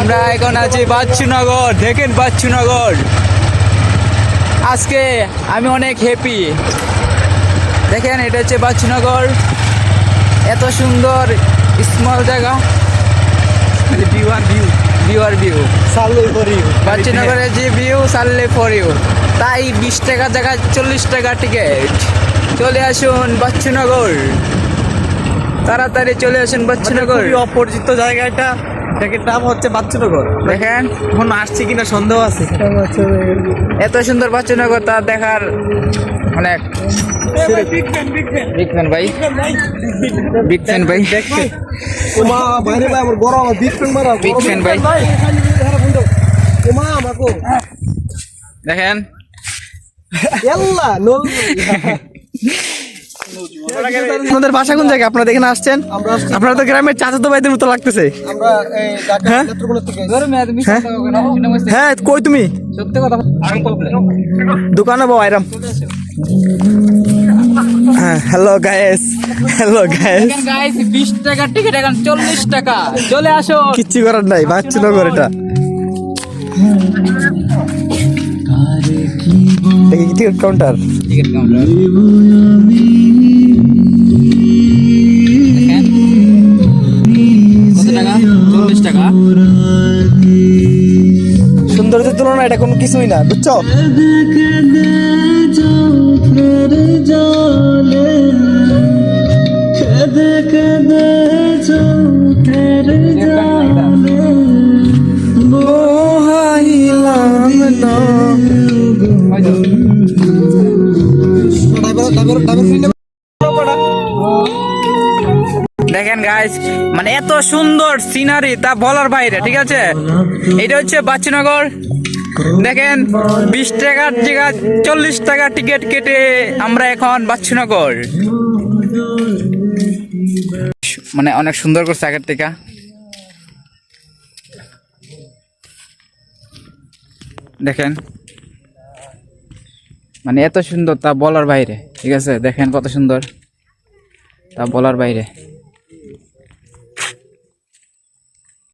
আমরা এখন আছি বাচ্চুনগর দেখেন বাচ্চুনগর। আজকে আমি অনেক হ্যাপি দেখেন এটা হচ্ছে বাচ্চুনগর। এত সুন্দর স্মল জায়গা। ভিউ আর ভিউ ভিউ আর ভিউ চালু করি বাচ্চুনগরের যে ভিউ সারলে ফর ইউ তাই বিশ টাকা জায়গায় চল্লিশ টাকা টিকিট চলে আসুন বাচ্চুনগর। তাড়াতাড়ি চলে আসুন বাচ্চুনগর খুবই অপরিচিত জায়গাটা এটার নাম হচ্ছে বাচ্চনগর। দেখেন এখন আসছে কিনা সন্দেহ আছে। এত সুন্দর বাচ্চুনগর তা দেখার অনেক বিগ ফ্যান ভাই। বিগ ফ্যান ভাই। ওমা বাইরে গরম বিগ ফ্যান মারা Big fan ভাই। দেখেন। আপনাদের বাসা কোন জায়গায়? আপনারা এখানে আসছেন? আপনারা তো গ্রামের চাচাতো ভাইদের মতো লাগতেছে। আমরা এই ঢাকা হ্যাঁ? হ্যাঁ? হ্যাঁ কই তুমি? সত্যি কথা দোকানে বউ আইরাম। হ্যাঁ hello guys hello guys guys বিশ টাকা টিকিট এখন চল্লিশ টাকা। চলে আসো। কিচ্ছু করার নাই বাচ্চনগর এটা। টিকিট কাউন্টার টিকিট কাউন্টার চল্লিশ টাকা। সৌন্দর্যের তুলনায় এটা কোনো কিছুই না বুঝছ? দেখেন গাইস মানে এত সুন্দর সিনারি তা বলার বাইরে, ঠিক আছে? এটা হচ্ছে বাচ্চনগর। দেখেন, বিশ টাকার জায়গা চল্লিশ টাকা টিকিট কেটে আমরা এখন বাচ্চনগর। মানে অনেক সুন্দর করছে আগের থেকে। দেখেন। মানে এত সুন্দর তা বলার বাইরে, ঠিক আছে? দেখেন কত সুন্দর। তা বলার বাইরে।